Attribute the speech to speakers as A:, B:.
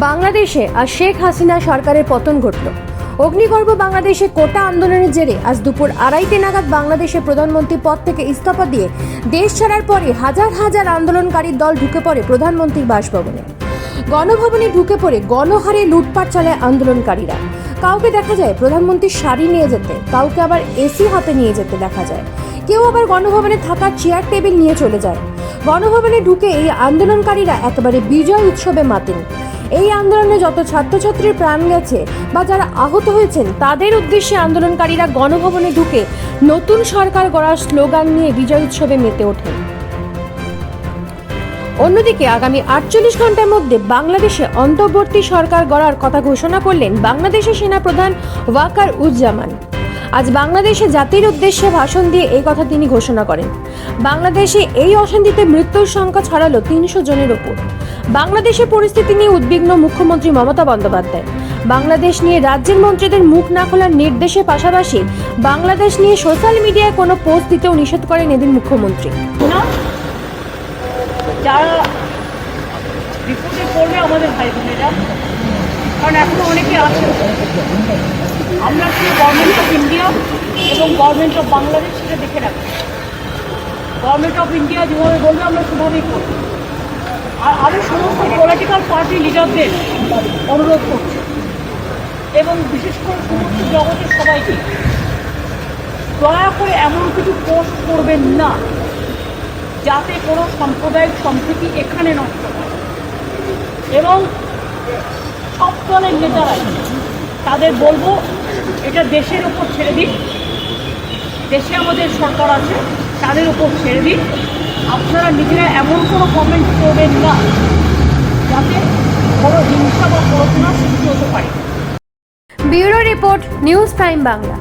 A: বাংলাদেশে আর শেখ হাসিনা সরকারের পতন ঘটল। অগ্নিগর্ভ বাংলাদেশে কোটা আন্দোলনের জেরে আজ দুপুর আড়াইটে নাগাদ বাংলাদেশের প্রধানমন্ত্রী পদ থেকে ইস্তফা দিয়ে দেশ ছাড়ার পরে হাজার হাজার আন্দোলনকারীর দল ঢুকে পড়ে প্রধানমন্ত্রীর বাসভবনে। গণভবনে ঢুকে পড়ে গণহারে লুটপাট চালায় আন্দোলনকারীরা। কাউকে দেখা যায় প্রধানমন্ত্রীর শাড়ি নিয়ে যেতে, কাউকে আবার এসি হাতে নিয়ে যেতে দেখা যায়। কেউ আবার গণভবনে থাকা চেয়ার টেবিল নিয়ে চলে যায়। গণভবনে ঢুকে এই আন্দোলনকারীরা একেবারে বিজয় উৎসবে মাতেন। এই আন্দোলনে যত ছাত্রছাত্রীর প্রাণ গেছে বা যারা আহত হয়েছেন, তাদের উদ্দেশ্যে আন্দোলনকারীরা গণভবনে ঢুকে নতুন সরকার গড়ার স্লোগান নিয়ে বিজয় উৎসবে মেতে ওঠেন। অন্যদিকে আগামী আটচল্লিশ ঘণ্টার মধ্যে বাংলাদেশে অন্তর্বর্তী সরকার গড়ার কথা ঘোষণা করলেন বাংলাদেশের সেনাপ্রধান ওয়াকার উজ্জামান। আজ বাংলাদেশে জাতির উদ্দেশ্যে ভাষণ দিয়ে এই কথা তিনি ঘোষণা করেন। বাংলাদেশে এই অশান্তিতে মৃত্যুর সংখ্যা ছড়ালো তিনশো জনের ওপর। বাংলাদেশের পরিস্থিতি নিয়ে উদ্বিগ্ন মুখ্যমন্ত্রী মমতা বন্দ্যোপাধ্যায়। বাংলাদেশ নিয়ে রাজ্যের মন্ত্রীদের মুখ না খোলার নির্দেশের পাশাপাশি বাংলাদেশ নিয়ে সোশ্যাল মিডিয়ায় কোনো পোস্ট দিতেও নিষেধ করেন এদিন মুখ্যমন্ত্রী।
B: যারা বিপদে পড়বে আমাদের ভাই বোনেরা কারণ এখনও অনেকে আছে আমরা কি গভর্নমেন্ট অফ ইন্ডিয়া এবং গভর্নমেন্ট অফ বাংলাদেশ সেটা দেখে রাখব গভর্নমেন্ট অফ ইন্ডিয়া যেভাবে বলবে, আমরা সেভাবেই করব। আর আমি সমস্ত পলিটিক্যাল পার্টি লিডারদের অনুরোধ করছি। এবং বিশেষ করে সমস্ত জগতের সবাইকে, দয়া করে এমন কিছু পোস্ট করবেন না, যাতে কোনো সাম্প্রদায়িক সম্প্রীতি এখানে নষ্ট হয়। এবং সব দলের নেতারাই তাদের বলব, এটা দেশের উপর ছেড়ে দিন। দেশে আমাদের সরকার আছে, তাদের উপর ছেড়ে দিন। আপনারা নিজেরা এমন কোনো কমেন্ট করবেন না, যাতে কোনো হিংসা বা পড়াশোনা সৃষ্টি হতে পারে।
A: Bureau report, news time Bangla.